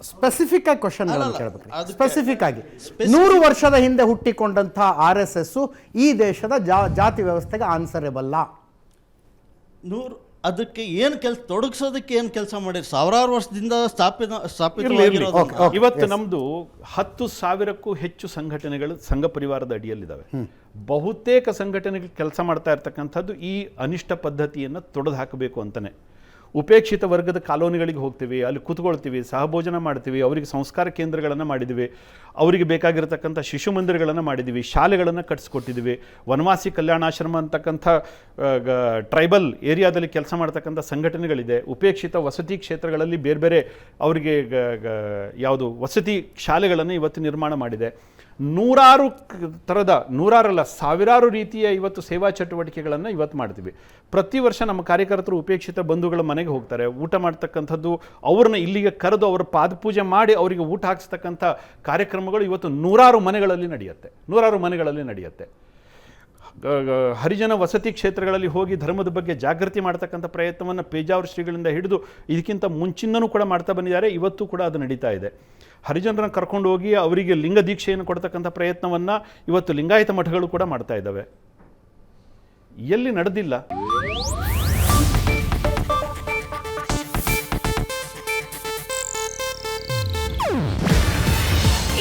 Specific ಆಗಿ question ಕೇಳಬೇಕು specific ಆಗಿ. ನೂರು ವರ್ಷದ ಹಿಂದೆ ಹುಟ್ಟಿಕೊಂಡಂತಹ ಆರ್ ಎಸ್ ಎಸ್ ಈ ದೇಶದ ಜಾತಿ ವ್ಯವಸ್ಥೆಗೆ ಆನ್ಸರೇಬಲ್ಲ ನೂರು ಅದಕ್ಕೆ ಏನು ಕೆಲಸ ತೊಡಗಿಸೋದಕ್ಕೆ ಏನು ಕೆಲಸ ಮಾಡಿ ಸಾವಿರಾರು ವರ್ಷದಿಂದ ಸ್ಥಾಪಿತ okay. ಇವತ್ತು. ನಮ್ದು ಹತ್ತು ಸಾವಿರಕ್ಕೂ ಹೆಚ್ಚು ಸಂಘಟನೆಗಳು ಸಂಘ ಪರಿವಾರದ ಅಡಿಯಲ್ಲಿದ್ದಾವೆ ಬಹುತೇಕ ಸಂಘಟನೆಗಳು ಕೆಲಸ ಮಾಡ್ತಾ ಇರ್ತಕ್ಕಂಥದ್ದು ಈ ಅನಿಷ್ಟ ಪದ್ಧತಿಯನ್ನು ತೊಡೆದು ಹಾಕಬೇಕು ಅಂತಾನೆ. ಉಪೇಕ್ಷಿತ ವರ್ಗದ ಕಾಲೋನಿಗಳಿಗೆ ಹೋಗ್ತೀವಿ, ಅಲ್ಲಿ ಕೂತ್ಕೊಳ್ತೀವಿ, ಸಹಭೋಜನ ಮಾಡ್ತೀವಿ, ಅವರಿಗೆ ಸಂಸ್ಕಾರ ಕೇಂದ್ರಗಳನ್ನು ಮಾಡಿದ್ದೀವಿ, ಅವರಿಗೆ ಬೇಕಾಗಿರತಕ್ಕಂಥ ಶಿಶು ಮಂದಿರಗಳನ್ನು ಮಾಡಿದ್ದೀವಿ, ಶಾಲೆಗಳನ್ನು ಕಟ್ಟಿಸ್ಕೊಟ್ಟಿದ್ದೀವಿ ವನವಾಸಿ ಕಲ್ಯಾಣಾಶ್ರಮ ಅಂತಕ್ಕಂಥ ಟ್ರೈಬಲ್ ಏರಿಯಾದಲ್ಲಿ ಕೆಲಸ ಮಾಡ್ತಕ್ಕಂಥ ಸಂಘಟನೆಗಳಿದೆ. ಉಪೇಕ್ಷಿತ ವಸತಿ ಕ್ಷೇತ್ರಗಳಲ್ಲಿ ಬೇರೆ ಬೇರೆ ಅವರಿಗೆ ಯಾವುದು ವಸತಿ ಶಾಲೆಗಳನ್ನು ಇವತ್ತು ನಿರ್ಮಾಣ ಮಾಡಿದೆ. ನೂರಾರು ಥರದ ನೂರಾರಲ್ಲ, ಸಾವಿರಾರು ರೀತಿಯ ಇವತ್ತು ಸೇವಾ ಚಟುವಟಿಕೆಗಳನ್ನು ಇವತ್ತು ಮಾಡ್ತೀವಿ. ಪ್ರತಿ ವರ್ಷ ನಮ್ಮ ಕಾರ್ಯಕರ್ತರು ಉಪೇಕ್ಷಿತ ಬಂಧುಗಳ ಮನೆಗೆ ಹೋಗ್ತಾರೆ. ಊಟ ಮಾಡ್ತಕ್ಕಂಥದ್ದು, ಅವ್ರನ್ನ ಇಲ್ಲಿಗೆ ಕರೆದು ಅವರ ಪಾದಪೂಜೆ ಮಾಡಿ ಅವರಿಗೆ ಊಟ ಹಾಕಿಸ್ತಕ್ಕಂಥ ಕಾರ್ಯಕ್ರಮಗಳು ಇವತ್ತು ನೂರಾರು ಮನೆಗಳಲ್ಲಿ ನಡೆಯುತ್ತೆ. ನೂರಾರು ಮನೆಗಳಲ್ಲಿ ನಡೆಯುತ್ತೆ. ಹರಿಜನ ವಸತಿ ಕ್ಷೇತ್ರಗಳಲ್ಲಿ ಹೋಗಿ ಧರ್ಮದ ಬಗ್ಗೆ ಜಾಗೃತಿ ಮಾಡ್ತಕ್ಕಂಥ ಪ್ರಯತ್ನವನ್ನು ಪೇಜಾವರ್ ಶ್ರೀಗಳಿಂದ ಹಿಡಿದು ಇದಕ್ಕಿಂತ ಮುಂಚಿನೂ ಕೂಡ ಮಾಡ್ತಾ ಬಂದಿದ್ದಾರೆ. ಇವತ್ತು ಕೂಡ ಅದು ನಡೀತಾ ಇದೆ. ಹರಿಜನರನ್ನ ಕರ್ಕೊಂಡು ಹೋಗಿ ಅವರಿಗೆ ಲಿಂಗ ದೀಕ್ಷೆಯನ್ನು ಕೊಡ್ತಕ್ಕಂಥ ಪ್ರಯತ್ನವನ್ನು ಇವತ್ತು ಲಿಂಗಾಯತ ಮಠಗಳು ಕೂಡ ಮಾಡ್ತಾ ಇದ್ದಾವೆ. ಎಲ್ಲಿ ನಡೆದಿಲ್ಲ.